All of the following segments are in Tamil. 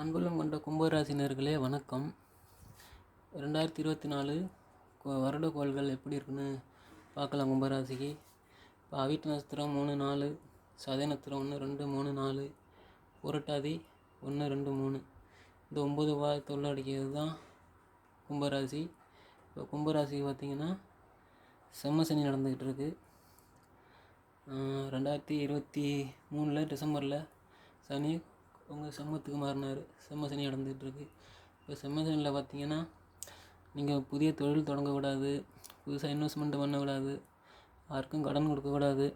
அன்புள்ளம் கொண்ட கும்பராசினர்களே வணக்கம். ரெண்டாயிரத்தி இருபத்தி நாலு வருட கோள்கள் எப்படி இருக்குன்னு பார்க்கலாம் கும்பராசிக்கு. இப்போ அவிட்ட நட்சத்திரம் மூணு நாலு சதய நட்சத்திரம் ஒன்று ரெண்டு மூணு நாலு புரட்டாதி ஒன்று ரெண்டு மூணு. இந்த ஒம்பது வாரத்தை அடிக்கிறது தான் கும்பராசி. இப்போ கும்பராசி பார்த்திங்கன்னா செம்ம சனி நடந்துக்கிட்டு இருக்குது ரெண்டாயிரத்தி இருபத்தி மூணில் டிசம்பரில் சனி உங்கள் செம்மத்துக்கு மாறினார். செம்ம சனி நடந்துகிட்டு இப்போ செம்ம சனியில் பார்த்தீங்கன்னா நீங்கள் புதிய தொழில் தொடங்கக்கூடாது புதுசாக இன்வெஸ்ட்மெண்ட் பண்ணக்கூடாது யாருக்கும் கடன் கொடுக்கக்கூடாது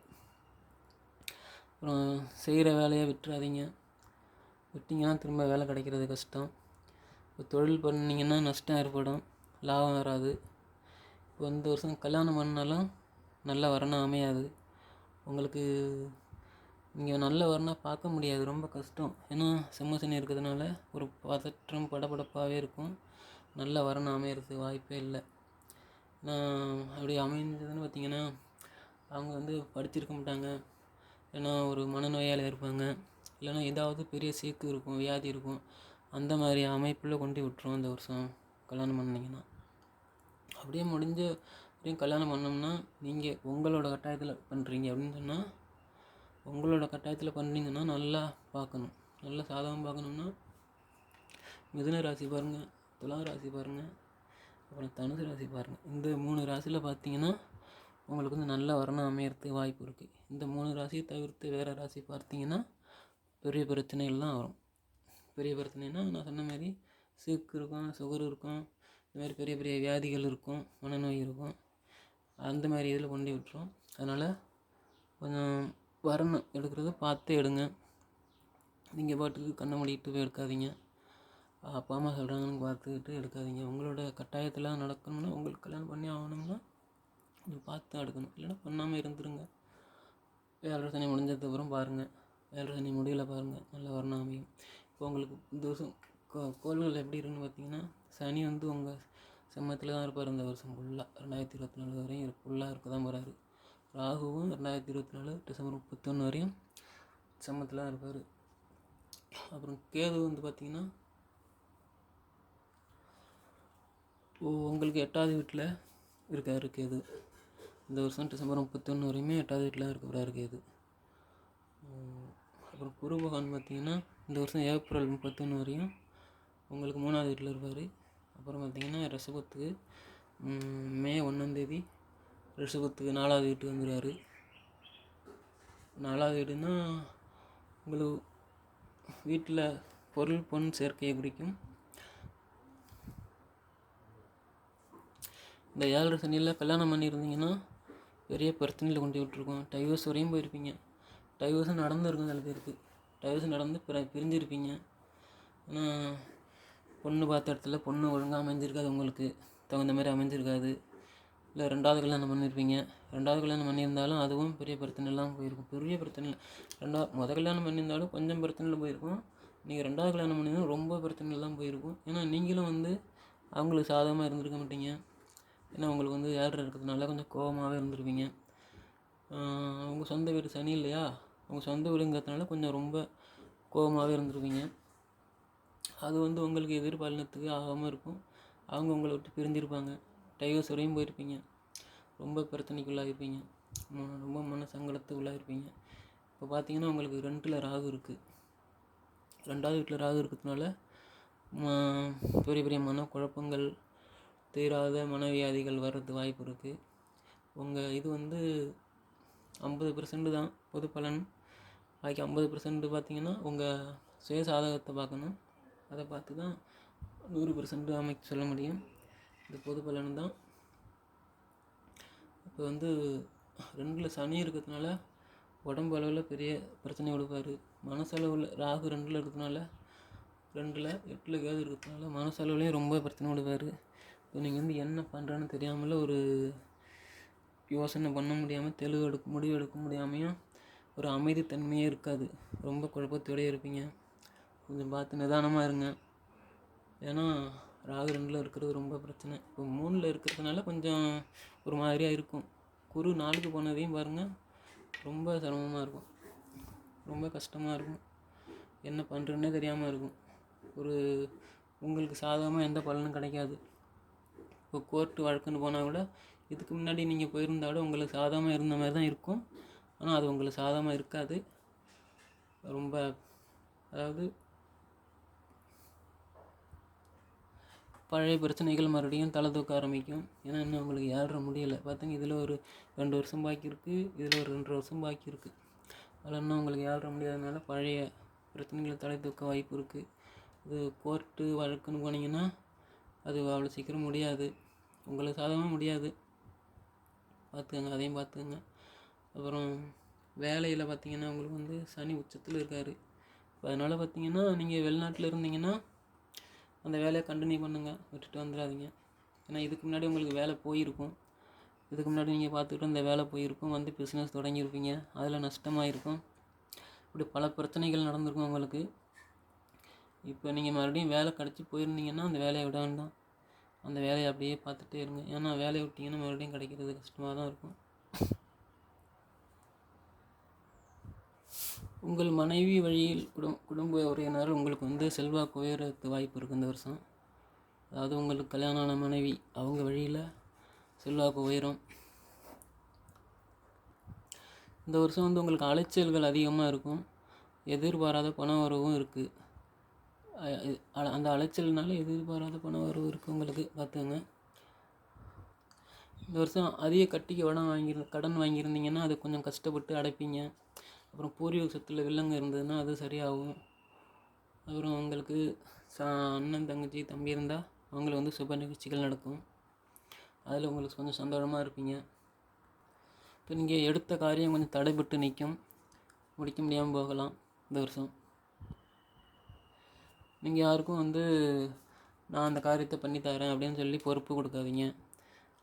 அப்புறம் செய்கிற வேலையை விட்டுறாதீங்க. விட்டிங்கன்னா திரும்ப வேலை கிடைக்கிறது கஷ்டம். இப்போ தொழில் பண்ணிங்கன்னா நஷ்டம் ஏற்படும் லாபம் வராது. இப்போ இந்த வருஷம் கல்யாணம் பண்ணாலும் நல்ல வரணும் அமையாது. உங்களுக்கு நீங்கள் நல்ல வரனாக பார்க்க முடியாது ரொம்ப கஷ்டம். ஏன்னா செம்ம சனி இருக்கிறதுனால ஒரு பதற்றம் படபடப்பாகவே இருக்கும். நல்ல வரணும் அமையறதுக்கு வாய்ப்பே இல்லை. நான் அப்படி அமைஞ்சதுன்னு பார்த்தீங்கன்னா அவங்க வந்து படிச்சிருக்க மாட்டாங்க. ஏன்னா ஒரு மனநோயால் இருப்பாங்க. இல்லைன்னா ஏதாவது பெரிய சீக்கு இருக்கும் வியாதி இருக்கும். அந்த மாதிரி அமைப்பில் கொண்டு விட்டுரும் அந்த வருஷம் கல்யாணம் பண்ணிங்கன்னா. அப்படியே முடிஞ்ச வரையும் கல்யாணம் பண்ணோம்னா நீங்கள் உங்களோட கட்டாயத்தில் பண்ணுறீங்க அப்படின்னு சொன்னால் உங்களோட கட்டாயத்தில் பண்ணிங்கன்னா நல்லா பார்க்கணும். நல்லா சாதகம் பார்க்கணுன்னா மிதுன ராசி பாருங்கள் துலா ராசி பாருங்கள் அப்புறம் தனுசு ராசி பாருங்கள் இந்த மூணு ராசியில் பார்த்தீங்கன்னா உங்களுக்கு வந்து நல்ல வரணம் அமையறதுக்கு வாய்ப்பு இருக்குது இந்த மூணு ராசியை தவிர்த்து வேறு ராசி பார்த்தீங்கன்னா பெரிய பிரச்சனைகள் தான் வரும். பெரிய பிரச்சனைனா நான் சொன்ன மாதிரி சீக்கு இருக்கும் சுகர் இருக்கும் இந்த மாதிரி பெரிய பெரிய வியாதிகள் இருக்கும் மனநோய் இருக்கும். அந்த மாதிரி இதில் கொண்டு விட்டுரும். அதனால் கொஞ்சம் வரணும். எடுக்கிறத பார்த்து எடுங்க. நீங்கள் பாட்டுக்கு கண்ணை மூடிட்டு போய் எடுக்காதீங்க. அப்பா அம்மா சொல்கிறாங்கன்னு பார்த்துக்கிட்டு எடுக்காதீங்க. உங்களோட கட்டாயத்தில் நடக்கணும்னா உங்களுக்கு கல்யாணம் பண்ணி ஆகணும்னா நீங்கள் பார்த்து தான் எடுக்கணும். இல்லைன்னா பண்ணாமல் இருந்துருங்க. வேலை சனி முடிஞ்சதுக்கப்புறம் பாருங்கள் வேலை சனி முடியலை பாருங்கள் நல்ல வரணும் அமையும். இப்போ உங்களுக்கு இந்த கோ கோள்கள் எப்படி இருக்குன்னு பார்த்தீங்கன்னா சனி வந்து உங்கள் செம்மத்தில் தான் இருப்பார். இந்த வருஷம் ஃபுல்லாக ரெண்டாயிரத்தி இருபத்தி நாலு வரையும் ஃபுல்லாக இருக்க தான் போகிறாரு ராகுவும் ரெண்டாயிரத்தி இருபத்தி நாலு டிசம்பர் முப்பத்தொன்று வரையும் சமத்தில் தான் இருப்பார். அப்புறம் கேது வந்து பார்த்திங்கன்னா உங்களுக்கு எட்டாவது வீட்டில் இருக்கார் கேது. இந்த வருஷம் டிசம்பர் முப்பத்தொன்று வரையுமே எட்டாவது வீட்டில் இருக்க போகிறாரு கேது. அப்புறம் குரு பகவான் பார்த்திங்கன்னா இந்த வருஷம் ஏப்ரல் முப்பத்தொன்று வரையும் உங்களுக்கு மூணாவது வீட்டில் இருப்பார். அப்புறம் பார்த்திங்கன்னா ரசபத்துக்கு மே ஒன்றாந்தேதி ரிஷபத்துக்கு நாலாவது வீட்டுக்கு வந்துடுவார் நாலாவது வீடுன்னா உங்களுக்கு வீட்டில் பொருள் பொன் சேர்க்கையை குறிக்கும். இந்த ஏழரை சனியில் கல்யாணம் பண்ணியிருந்தீங்கன்னா பெரிய பிரச்சனையில் கொண்டு விட்டுருக்கோம். டைவர்ஸ் வரையும் போயிருப்பீங்க. டைவர்ஸும் நடந்துருக்கும் சில பேருக்கு. டைவர்ஸ் நடந்து பிற பிரிஞ்சிருப்பீங்க. ஆனால் பொண்ணு பார்த்த இடத்துல பொண்ணு ஒழுங்காக அமைஞ்சிருக்காது உங்களுக்கு. தகுந்த மாதிரி அமைஞ்சிருக்காது. இல்லை ரெண்டாவது கல்யாணம் பண்ணியிருப்பீங்க. ரெண்டாவது கல்யாணம் பண்ணியிருந்தாலும் அதுவும் பெரிய பிரச்சனைலாம் போயிருக்கும். பெரிய பிரச்சனை ரெண்டாவது முத கல்யாணம் பண்ணியிருந்தாலும் கொஞ்சம் பிரச்சனையில் போயிருக்கும். நீங்கள் ரெண்டாவது கல்யாணம் பண்ணியிருந்தாலும் ரொம்ப பிரச்சனைலாம் போயிருக்கும். ஏன்னா நீங்களும் வந்து அவங்களுக்கு சாதகமாக இருந்திருக்க மாட்டீங்க. ஏன்னா உங்களுக்கு வந்து ஏழரை இருக்கிறதுனால கொஞ்சம் கோபமாகவே இருந்திருப்பீங்க. அவங்க சொந்த வீடு சனி இல்லையா? அவங்க சொந்த வீடுங்கிறதுனால கொஞ்சம் ரொம்ப கோபமாகவே இருந்திருப்பீங்க. அது வந்து உங்களுக்கு எதிர்பாலினத்துக்கு ஆகாமல் இருக்கும். அவங்க உங்களை விட்டு பிரிஞ்சிருப்பாங்க. டைவர்ஸ் வரையும் போயிருப்பீங்க. ரொம்ப பிரச்சனைக்குள்ளாகிருப்பீங்க ரொம்ப மன சங்கடத்துக்குள்ளாகிருப்பீங்க இப்போ பார்த்தீங்கன்னா உங்களுக்கு ரெண்டில் ராகு இருக்குது ரெண்டாவது வீட்டில் ராகு இருக்கிறதுனால பெரிய பெரிய மனக்குழப்பங்கள் தீராத மனவியாதிகள் வர்றது வாய்ப்பு இருக்குது உங்கள் இது வந்து ஐம்பது பெர்சன்ட் தான் பொது பலன். பாக்கி ஐம்பது பர்சன்ட் பார்த்தீங்கன்னா உங்கள் சுய சாதகத்தை பார்க்கணும். அதை பார்த்து தான் நூறு பர்சன்ட் அமைக்க சொல்ல முடியும். இது பொது பலன் தான். இப்போ வந்து ரெண்டில் சனி இருக்கிறதுனால உடம்பு அளவில் பெரிய பிரச்சனை கொடுப்பார் மனசளவில் ராகு ரெண்டில் இருக்கிறதுனால ரெண்டில் எட்டில் கேது இருக்கிறதுனால மனசளவுலேயும் ரொம்ப பிரச்சனை கொடுப்பார் இப்போ நீங்கள் வந்து என்ன பண்ணுறேன்னு தெரியாமல் ஒரு யோசனை பண்ண முடியாமல் தெளிவு எடுக்க முடிவு எடுக்க முடியாமையும் ஒரு அமைதித்தன்மையே இருக்காது. ரொம்ப குழப்பத்தோடயே இருப்பீங்க. கொஞ்சம் பார்த்து நிதானமாக இருங்க. ஏன்னா ராகு ரெண்டில் இருக்கிறது ரொம்ப பிரச்சனை. இப்போ மூணில் இருக்கிறதுனால கொஞ்சம் ஒரு மாதிரியாக இருக்கும். குரு நாளுக்கு போனதையும் பாருங்கள் ரொம்ப சிரமமாக இருக்கும். ரொம்ப கஷ்டமாக இருக்கும். என்ன பண்ணுறதுன்னே தெரியாமல் இருக்கும். ஒரு உங்களுக்கு சாதகமாக எந்த பலனும் கிடைக்காது. இப்போ கோர்ட்டு வழக்குன்னு போனால் கூட இதுக்கு முன்னாடி நீங்கள் போயிருந்தாலும் உங்களுக்கு சாதகமாக இருந்த மாதிரி தான் இருக்கும். ஆனால் அது உங்களுக்கு சாதகமாக இருக்காது. ரொம்ப அதாவது பழைய பிரச்சனைகள் மறுபடியும் தலை தூக்க ஆரம்பிக்கும். ஏன்னா இன்னும் உங்களுக்கு ஏழ்ற முடியலை. பார்த்தீங்க இதில் ஒரு ரெண்டு வருஷம் பாக்கி இருக்குது இதில் ஒரு ரெண்டு வருஷம் பாக்கி இருக்குது அதில் இன்னும் உங்களுக்கு ஏழ்ற முடியாதனால பழைய பிரச்சனைகளை தலை தூக்க வாய்ப்பு இருக்குது இது கோர்ட்டு வழக்குன்னு போனீங்கன்னா அது அவ்வளோ சீக்கிரம் முடியாது. உங்களுக்கு சாதகமாக முடியாது. பார்த்துக்கங்க அதையும் பார்த்துக்கங்க அப்புறம் வேலையில் பார்த்தீங்கன்னா உங்களுக்கு வந்து சனி உச்சத்தில் இருக்கார். அதனால் பார்த்தீங்கன்னா நீங்கள் வெளிநாட்டில் இருந்தீங்கன்னா அந்த வேலையை கண்டினியூ பண்ணுங்கள் விட்டுட்டு வந்துடாதீங்க. ஏன்னா இதுக்கு முன்னாடி உங்களுக்கு வேலை போயிருக்கும். இதுக்கு முன்னாடி நீங்கள் பார்த்துக்கிட்டு இந்த வேலை போயிருக்கும். வந்து பிஸ்னஸ் தொடங்கியிருப்பீங்க. அதில் நஷ்டமாக இருக்கும் இப்படி பல பிரச்சனைகள் நடந்திருக்கும் உங்களுக்கு. இப்போ நீங்கள் மறுபடியும் வேலை கிடச்சி போயிருந்தீங்கன்னா அந்த வேலையை விட வேண்டாம். அந்த வேலையை அப்படியே பார்த்துட்டே இருங்க. ஏன்னா வேலையை விட்டிங்கன்னா மறுபடியும் கிடைக்கிறது கஷ்டமாக தான் இருக்கும். உங்கள் மனைவி வழியில் குடும் குடும்ப உறவினர் உங்களுக்கு வந்து செல்வாக்கு உயரத்து வாய்ப்பு இருக்குது இந்த வருஷம் அதாவது உங்களுக்கு கல்யாணம் ஆன மனைவி அவங்க வழியில் செல்வாக்கு உயரும். இந்த வருஷம் வந்து உங்களுக்கு அலைச்சல்கள் அதிகமாக இருக்கும். எதிர்பாராத பண வரவும் இருக்குது அந்த அலைச்சல்னால எதிர்பாராத பண வரவு இருக்குது உங்களுக்கு பார்த்துங்க இந்த வருஷம் அதிக கட்டிக்கு வடம் வாங்கி கடன் வாங்கியிருந்தீங்கன்னா அது கொஞ்சம் கஷ்டப்பட்டு அடைப்பீங்க. அப்புறம் பூர்வீக சொத்தில் வில்லங்க இருந்ததுன்னா அது சரியாகும். அப்புறம் உங்களுக்கு சா அண்ணன் தங்கச்சி தம்பி இருந்தால் அவங்களுக்கு வந்து சுப நிகழ்ச்சிகள் நடக்கும். அதில் உங்களுக்கு கொஞ்சம் சந்தோஷமாக இருப்பீங்க. இப்போ நீங்கள் எடுத்த காரியம் கொஞ்சம் தடைபட்டு நிற்கும் முடிக்க முடியாமல் போகலாம் இந்த வருஷம். நீங்கள் யாருக்கும் வந்து நான் அந்த காரியத்தை பண்ணி தரேன் அப்படின்னு சொல்லி பொறுப்பு கொடுக்காதீங்க.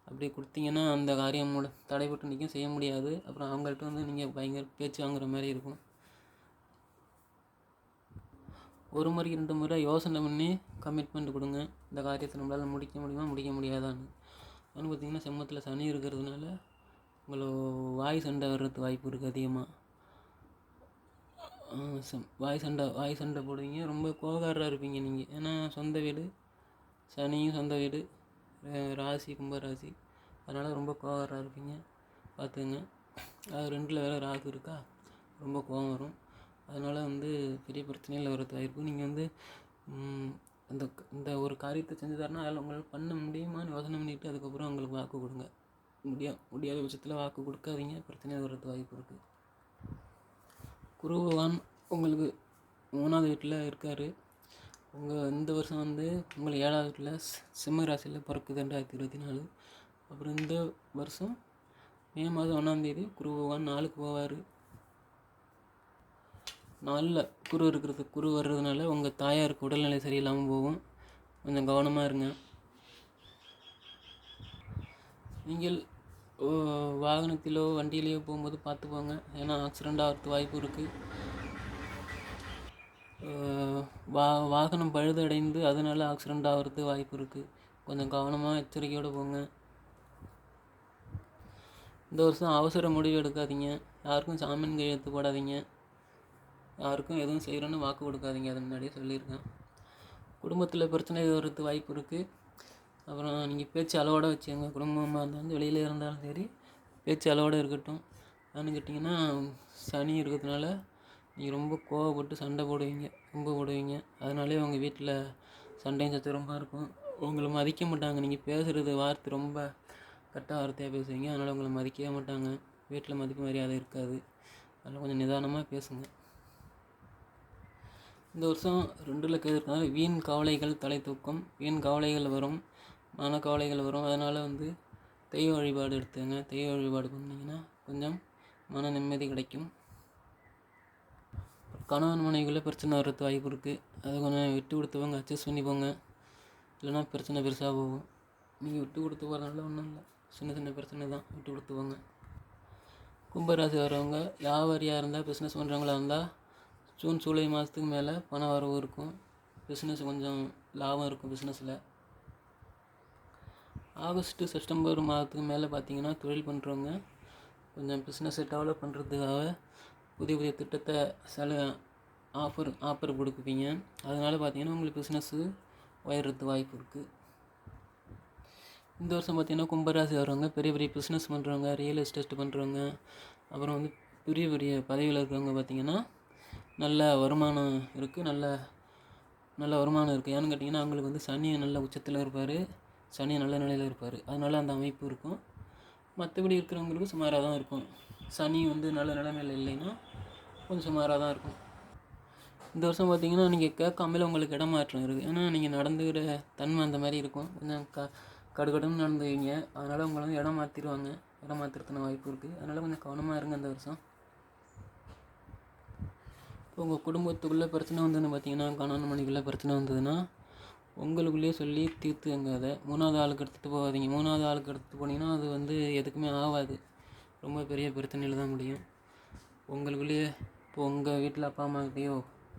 அப்படி கொடுத்தீங்கன்னா அந்த காரியம் முட தடைபட்டு நிற்கும் செய்ய முடியாது. அப்புறம் அவங்கள்ட்ட வந்து நீங்கள் பயங்கர பேச்சு வாங்குற மாதிரி இருக்கும். ஒரு முறை ரெண்டு முறை யோசனை பண்ணி கமிட்மெண்ட் கொடுங்க. இந்த காரியத்தை நம்மளால் முடிக்க முடியுமா முடிக்க முடியாதான்னு. அதுன்னு பார்த்தீங்கன்னா செம்மத்தில் சனி இருக்கிறதுனால உங்களை வாய் சண்டை வர்றதுக்கு வாய்ப்பு இருக்குது அதிகமாக வாய் சண்டை வாய் சண்டை போடுவீங்க. ரொம்ப கோகாரராக இருப்பீங்க நீங்கள் ஏன்னா சொந்த வீடு சனியும் சொந்த வீடு. ராசி கும்பராசி அதனால் ரொம்ப கோவராக இருப்பீங்க. பார்த்துங்க அது ரெண்டில் வேறு ராகு இருக்கா? ரொம்ப கோவம் வரும். அதனால் வந்து பெரிய பிரச்சனையில் வரது இருக்கும் நீங்கள் வந்து அந்த இந்த ஒரு காரியத்தை செஞ்சு தரணும் அதில் உங்களால் பண்ண முடியுமான்னு யோசனை பண்ணிவிட்டு அதுக்கப்புறம் உங்களுக்கு வாக்கு கொடுங்க. முடியா முடியாத பட்சத்தில் வாக்கு கொடுக்காதீங்க. பிரச்சனை வர்றது வாய்ப்பு இருக்குது குரு பகவான் உங்களுக்கு மூணாவது வீட்டில் இருக்கார். உங்கள் இந்த வருஷம் வந்து உங்களை ஏழாவது வீட்டில் சிம்ம ராசியில் பிறக்குது ரெண்டாயிரத்தி இருபத்தி நாலு அப்புறம் இந்த வருஷம் மே மாதம் ஒன்றாந்தேதி குரு பகவான் நாளுக்கு போவார். நாளில் குரு இருக்கிறது குரு வர்றதுனால உங்கள் தாயாருக்கு உடல்நிலை சரியில்லாமல் போகும். கொஞ்சம் கவனமாக இருங்க. நீங்கள் வாகனத்திலோ வண்டியிலையோ போகும்போது பார்த்து போங்க ஏன்னா ஆக்சிடெண்ட் ஆகிறது வாய்ப்பு இருக்குது வா வாகனம் பழுதடைந்து அதனால் ஆக்சிடெண்ட் ஆகிறது வாய்ப்பு இருக்குது கொஞ்சம் கவனமாக எச்சரிக்கையோடு போங்க. இந்த வருஷம் அவசர முடிவு எடுக்காதீங்க. யாருக்கும் சாமின் கையெழுத்து போடாதீங்க. யாருக்கும் எதுவும் செய்கிறோன்னு வாக்கு கொடுக்காதீங்க. அது முன்னாடியே சொல்லியிருக்கேன். குடும்பத்தில் பிரச்சனை வர்றதுக்கு வாய்ப்பு இருக்குது அப்புறம் நீங்கள் பேச்சு அளவோடு வச்சுக்கோங்க. குடும்பமாக இருந்தாலும் வெளியில் இருந்தாலும் சரி பேச்சு அளவோடு இருக்கட்டும். ஏன்னு கேட்டிங்கன்னா சனி இருக்கிறதுனால நீங்கள் ரொம்ப கோவப்பட்டு சண்டை போடுவீங்க ரொம்ப போடுவீங்க. அதனாலே உங்கள் வீட்டில் சண்டையும் சச்சரமாக இருக்கும். உங்களை மதிக்க மாட்டாங்க. நீங்கள் பேசுகிறது வார்த்தை ரொம்ப கெட்ட வார்த்தையாக பேசுவீங்க. அதனால் உங்களை மதிக்கவே மாட்டாங்க. வீட்டில் மதிப்பு மரியாதை இருக்காது. அதனால் கொஞ்சம் நிதானமாக பேசுங்க. இந்த வருஷம் ரெண்டில் கேதுனால வீண் கவலைகள் தலை தூக்கம். வீண் கவலைகள் வரும். மன கவலைகள் வரும். அதனால் வந்து தெய்வ வழிபாடு எடுத்துங்க தெய்வ வழிபாடு பண்ணிங்கன்னா கொஞ்சம் மன நிம்மதி கிடைக்கும். கணவன் மனைவிக்குள்ளே பிரச்சனை வர்றது வாய்ப்பு இருக்குது அதை கொஞ்சம் விட்டு கொடுத்தவங்க அட்ஜஸ்ட் பண்ணி போங்க. இல்லைன்னா பிரச்சனை பெருசாக போகும். நீங்கள் விட்டு கொடுத்து போகிறதுனால ஒன்றும் இல்லை. சின்ன சின்ன பிரச்சனை தான். விட்டு கொடுத்து போங்க. கும்பராசி வரவங்க வியாபாரியாக இருந்தால் பிஸ்னஸ் பண்ணுறவங்களா இருந்தால் ஜூன் ஜூலை மாதத்துக்கு மேலே பண வரவு இருக்கும். பிஸ்னஸ் கொஞ்சம் லாபம் இருக்கும் பிஸ்னஸில் ஆகஸ்ட்டு செப்டம்பர் மாதத்துக்கு மேலே பார்த்தீங்கன்னா தொழில் பண்ணுறவங்க கொஞ்சம் பிஸ்னஸை டெவலப் பண்ணுறதுக்காக புதிய புதிய திட்டத்தை சில ஆஃபர் ஆஃபர் கொடுப்பீங்க அதனால பார்த்தீங்கன்னா உங்களுக்கு பிஸ்னஸ்ஸு உயர்றதுக்கு வாய்ப்பு இருக்குது இந்த வருஷம் பார்த்தீங்கன்னா கும்பராசி வர்றவங்க பெரிய பெரிய பிஸ்னஸ் பண்ணுறவங்க ரியல் எஸ்டேட் பண்ணுறவங்க அப்புறம் வந்து பெரிய பெரிய பதவியில் இருக்கிறவங்க பார்த்தீங்கன்னா நல்ல வருமானம் இருக்குது நல்ல நல்ல வருமானம் இருக்குது ஏன்னு கேட்டிங்கன்னா அவங்களுக்கு வந்து சனி நல்ல உச்சத்தில் இருப்பார். சனி நல்ல நிலையில் இருப்பார். அதனால அந்த அமைப்பு இருக்கும். மற்றபடி இருக்கிறவங்களுக்கு சுமாராக தான் இருக்கும். சனி வந்து நல்ல நிலைமையில் இல்லைன்னா கொஞ்சம் சுமாராக தான் இருக்கும். இந்த வருஷம் பார்த்தீங்கன்னா நீங்கள் கேட்காமலே உங்களுக்கு இடமாற்றம் இருக்குது. ஏன்னா நீங்கள் நடந்துக்கிற தன்மை அந்த மாதிரி இருக்கும். கொஞ்சம் க கடுகடுன்னு நடந்துவீங்க அதனால் உங்களை வந்து இடம் மாற்றிடுவாங்க இடம் மாற்றுறதுன வாய்ப்பு இருக்குது. அதனால் கொஞ்சம் கவனமாக இருங்க இந்த வருஷம். இப்போ உங்கள் குடும்பத்துக்குள்ளே பிரச்சனை வந்ததுன்னு பார்த்தீங்கன்னா கணவன் மனைவிக்குள்ளே பிரச்சனை வந்ததுன்னா உங்களுக்குள்ளேயே சொல்லி தீர்த்துங்க அதை மூணாவது ஆளுக்கு எடுத்துகிட்டு போகாதீங்க. மூணாவது ஆளுக்கு எடுத்துகிட்டு போனீங்கன்னா அது வந்து எதுக்குமே ஆகாது. ரொம்ப பெரிய பிரச்சனையில் தான் முடியும். உங்களுக்குள்ளேயே இப்போ உங்கள் வீட்டில் அப்பா அம்மாக்கிட்டேயோ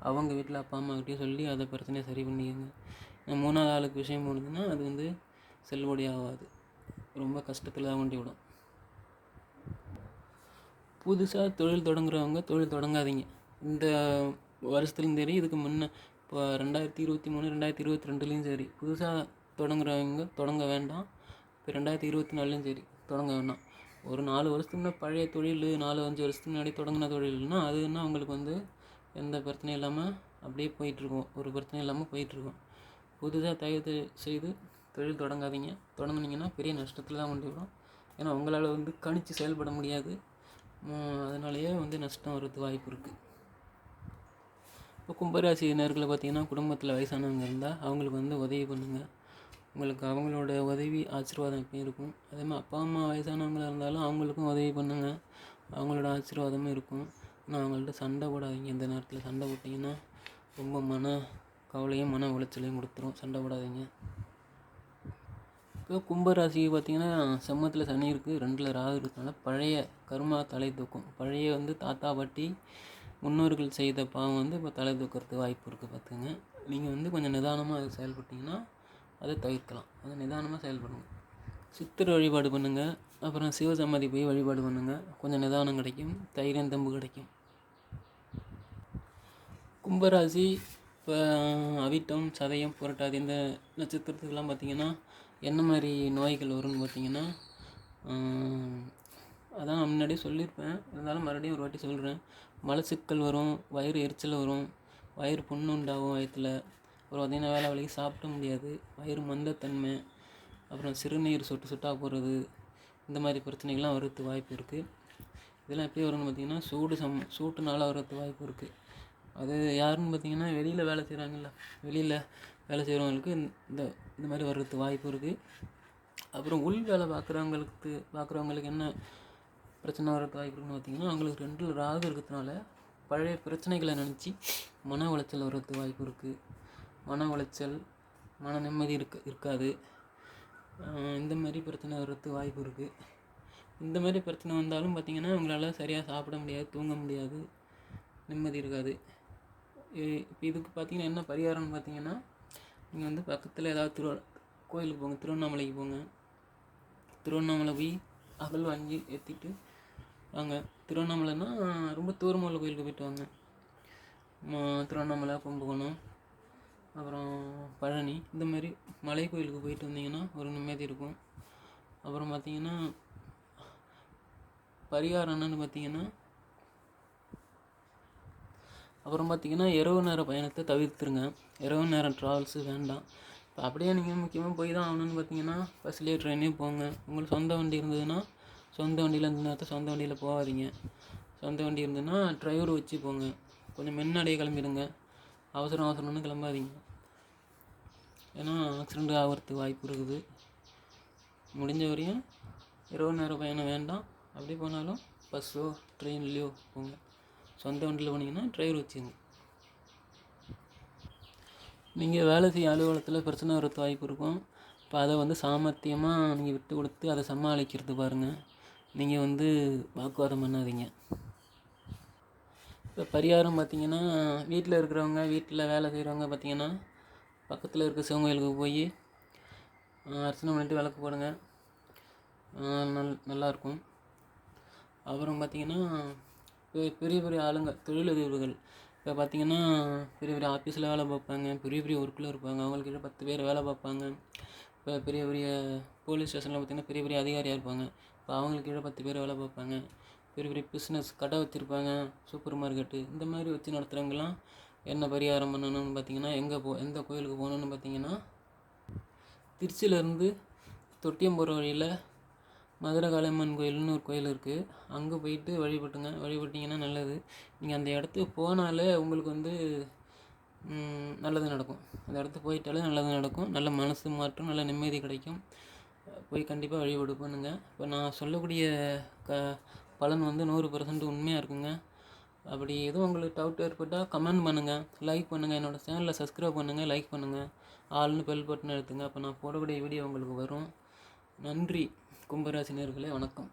அவங்க வீட்டில் அப்பா அம்மாக்கிட்டேயோ சொல்லி அதை பிரச்சனையை சரி பண்ணிக்கோங்க மூணாவது ஆளுக்கு விஷயம் போனதுன்னா அது வந்து செல்லுபடி ஆகாது. ரொம்ப கஷ்டத்தில் தான் கொண்டு விடும் புதுசாக தொழில் தொடங்குறவங்க தொழில் தொடங்காதீங்க. இந்த வருஷத்துலையும் சரி இதுக்கு முன்னே இப்போ ரெண்டாயிரத்தி இருபத்தி மூணு ரெண்டாயிரத்தி இருபத்தி ரெண்டுலேயும் சரி. புதுசாக தொடங்குறவங்க தொடங்க வேண்டாம். இப்போ ரெண்டாயிரத்தி இருபத்தி நாலுலேயும் சரி தொடங்க வேண்டாம் ஒரு நாலு வருஷத்துக்கு முன்னாடி பழைய தொழில் நாலு அஞ்சு வருஷத்துக்கு முன்னாடி தொடங்கின தொழில்னா அதுன்னா அவங்களுக்கு வந்து எந்த பிரச்சனையும் இல்லாமல் அப்படியே போயிட்டுருக்கும். ஒரு பிரச்சனையும் இல்லாமல் போயிட்டுருக்கும். புதுசாக தயவு செய்து தொழில் தொடங்காதீங்க. தொடங்குனீங்கன்னா பெரிய நஷ்டத்தில் தான் கொண்டு விடும் ஏன்னா உங்களால் வந்து கணித்து செயல்பட முடியாது. அதனாலேயே வந்து நஷ்டம் வர்றதுக்கு வாய்ப்பு இருக்குது இப்போ கும்பராசி நேர்களை பார்த்தீங்கன்னா குடும்பத்தில் வயசானவங்க இருந்தால் அவங்களுக்கு வந்து உதவி பண்ணுங்கள் உங்களுக்கு அவங்களோட உதவி ஆசீர்வாதம் எப்பயும் இருக்கும். அதே மாதிரி அப்பா அம்மா வயசானவங்களாக இருந்தாலும் அவங்களுக்கும் உதவி பண்ணுங்கள் அவங்களோட ஆசீர்வாதமும் இருக்கும். ஆனால் அவங்கள்ட்ட சண்டை போடாதீங்க. இந்த நேரத்தில் சண்டை போட்டிங்கன்னா ரொம்ப மன கவலையும் மன உளைச்சலையும் கொடுத்துரும். சண்டை போடாதீங்க. இப்போ கும்பராசிக்கு பார்த்தீங்கன்னா செம்மத்தில் சனி இருக்குது ரெண்டில் ராகு இருக்கிறதுனால பழைய கருமா தலை தூக்கும். பழைய வந்து தாத்தா பாட்டி முன்னோர்கள் செய்த பாவம் வந்து இப்போ தலை தூக்கிறதுக்கு வாய்ப்பு இருக்குது பார்த்துங்க நீங்கள் வந்து கொஞ்சம் நிதானமாக அது செயல்பட்டிங்கன்னா அதை தவிர்க்கலாம். அதை நிதானமாக செயல்படணும். சித்தர் வழிபாடு பண்ணுங்கள் அப்புறம் சிவசமாதி போய் வழிபாடு பண்ணுங்கள் கொஞ்சம் நிதானம் கிடைக்கும். தைரியம் தம்பு கிடைக்கும். கும்பராசி இப்போ அவிட்டம் சதயம் புரட்டாதி இந்த நட்சத்திரத்துக்கெல்லாம் பார்த்திங்கன்னா என்ன மாதிரி நோய்கள் வரும்னு பார்த்திங்கன்னா அதான் முன்னாடியே சொல்லியிருப்பேன். இருந்தாலும் மறுபடியும் ஒரு வாட்டி சொல்கிறேன் மலச்சிக்கல் வரும் வயிறு எரிச்சல் வரும் வயிறு புண்ணு உண்டாகும் வயத்தில். அப்புறம் பார்த்திங்கன்னா வேலை வேலைக்கு சாப்பிட முடியாது. வயிறு மந்தத்தன்மை அப்புறம் சிறுநீர் சொட்டு சொட்டாக போகிறது இந்த மாதிரி பிரச்சனைகள்லாம் வர்றதுக்கு வாய்ப்பு இருக்குது இதெல்லாம் எப்படி வரும்னு பார்த்திங்கன்னா சூடு சம் சூட்டுனால வர்றதுக்கு வாய்ப்பு இருக்குது அது யாருன்னு பார்த்தீங்கன்னா வெளியில் வேலை செய்கிறாங்கல்ல வெளியில் வேலை செய்கிறவங்களுக்கு இந்த இந்த மாதிரி வர்றதுக்கு வாய்ப்பு இருக்குது அப்புறம் உள் வேலை பார்க்குறவங்களுக்கு பார்க்குறவங்களுக்கு என்ன பிரச்சனை வர்றதுக்கு வாய்ப்பு இருக்குன்னு பார்த்திங்கன்னா அவங்களுக்கு ரெண்டு ராகு இருக்கிறதுனால பழைய பிரச்சனைகளை நினச்சி மன உளைச்சல் வர்றதுக்கு வாய்ப்பு இருக்குது மன உளைச்சல் மன நிம்மதி இருக்க இருக்காது. இந்த மாதிரி பிரச்சனை வர்றதுக்கு வாய்ப்பு இருக்குது இந்த மாதிரி பிரச்சனை வந்தாலும் பார்த்திங்கன்னா உங்களால் சரியாக சாப்பிட முடியாது தூங்க முடியாது நிம்மதி இருக்காது. இப்போ இதுக்கு பார்த்தீங்கன்னா என்ன பரிகாரம்னு பார்த்தீங்கன்னா நீங்கள் வந்து பக்கத்தில் ஏதாவது திரு கோயிலுக்கு போங்க திருவண்ணாமலைக்கு போங்க. திருவண்ணாமலை போய் அகல் வாங்கி ஏற்றிட்டு வாங்க. திருவண்ணாமலைன்னா ரொம்ப தூரமாக உள்ள கோயிலுக்கு போயிட்டு வாங்க. திருவண்ணாமலை கும்பகோணம் அப்புறம் பழனி இந்த மாதிரி மலை கோயிலுக்கு போயிட்டு வந்தீங்கன்னா ஒரு நிம்மதி இருக்கும். அப்புறம் பார்த்தீங்கன்னா பரிகாரம் என்னன்னு பார்த்தீங்கன்னா அப்புறம் பார்த்தீங்கன்னா இரவு நேர பயணத்தை தவிர்த்துருங்க. இரவு நேரம் ட்ராவல்ஸு வேண்டாம். இப்போ அப்படியே நீங்கள் முக்கியமாக போய் தான் ஆகணும்னு பார்த்தீங்கன்னா பஸ்லேயே ட்ரெயினே போங்க. உங்களுக்கு சொந்த வண்டி இருந்ததுன்னா சொந்த வண்டியில் இந்த நேரத்தை சொந்த வண்டியில் போகாதீங்க. சொந்த வண்டி இருந்ததுன்னா டிரைவர் வச்சு போங்க. கொஞ்சம் முன்னாடியே கிளம்பிடுங்க. அவசரம் அவசரம்னு கிளம்பாதீங்க. ஏன்னா ஆக்சிடெண்ட் ஆகிறதுக்கு வாய்ப்பு இருக்குது. முடிஞ்ச வரையும் இரவு நேரம் பயணம் வேண்டாம். அப்படி போனாலும் பஸ்ஸோ ட்ரெயின்லேயோ போங்க. சொந்த வண்டியில் போனீங்கன்னா டிரைவர் வச்சுங்க நீங்கள் வேலை செய்ய அலுவலகத்தில் பிரச்சனை வரது வாய்ப்பு இருக்கும். இப்போ அதை வந்து சாமர்த்தியமாக நீங்கள் விட்டு கொடுத்து அதை சமாளிக்கிறது பாருங்கள் நீங்கள் வந்து வாக்குவாதம் பண்ணாதீங்க. இப்போ பரிகாரம் பார்த்தீங்கன்னா வீட்டில் இருக்கிறவங்க வீட்டில் வேலை செய்கிறவங்க பார்த்திங்கன்னா பக்கத்தில் இருக்க சிவங்கோயிலுக்கு போய் அர்ச்சனை பண்ணிட்டு விளக்கு போடுங்க. நல் நல்லாயிருக்கும். அப்புறம் பார்த்தீங்கன்னா பெரிய பெரிய ஆளுங்க தொழிலதிபர்கள். இப்போ பார்த்திங்கன்னா பெரிய பெரிய ஆஃபீஸில் வேலை பார்ப்பாங்க பெரிய பெரிய ஒர்க்கில் இருப்பாங்க. அவங்கக்கிட்ட பத்து பேர் வேலை பார்ப்பாங்க. இப்போ பெரிய பெரிய போலீஸ் ஸ்டேஷனில் பார்த்தீங்கன்னா பெரிய பெரிய அதிகாரியாக இருப்பாங்க. இப்போ அவங்களுக்கு கீழே பத்து பேர் வேலை பார்ப்பாங்க. பெரிய பெரிய பிஸ்னஸ் கடை வச்சுருப்பாங்க சூப்பர் மார்க்கெட்டு இந்த மாதிரி வச்சு நடத்துகிறவங்கலாம் என்ன பரிகாரம் பண்ணணும்னு பார்த்தீங்கன்னா எங்கே போ எந்த கோயிலுக்கு போகணுன்னு பார்த்தீங்கன்னா திருச்சியிலேருந்து தொட்டியம் போகிற வழியில் மதுரை காளியம்மன் கோயில்னு ஒரு கோயில் இருக்குது அங்கே போயிட்டு வழிபட்டுங்க. வழிபட்டிங்கன்னா நல்லது. நீங்கள் அந்த இடத்துக்கு போனாலே உங்களுக்கு வந்து நல்லது நடக்கும். அந்த இடத்துக்கு போயிட்டாலே நல்லது நடக்கும். நல்ல மனசு மாற்றம் நல்ல நிம்மதி கிடைக்கும். போய் கண்டிப்பாக வழிபாடு இப்போ நான் சொல்லக்கூடிய க பலன் வந்து நூறு பர்சன்ட் உண்மையாக இருக்குங்க. அப்படி எதுவும் உங்களுக்கு டவுட் ஏற்பட்டால் கமெண்ட் பண்ணுங்கள் லைக் பண்ணுங்கள் என்னோடய சேனலில் சப்ஸ்கிரைப் பண்ணுங்கள் லைக் பண்ணுங்கள் ஆள்னு பெல் பட்டன் எடுத்துங்க. அப்போ நான் போடக்கூடிய வீடியோ உங்களுக்கு வரும். நன்றி. கும்பராசினியர்களே வணக்கம்.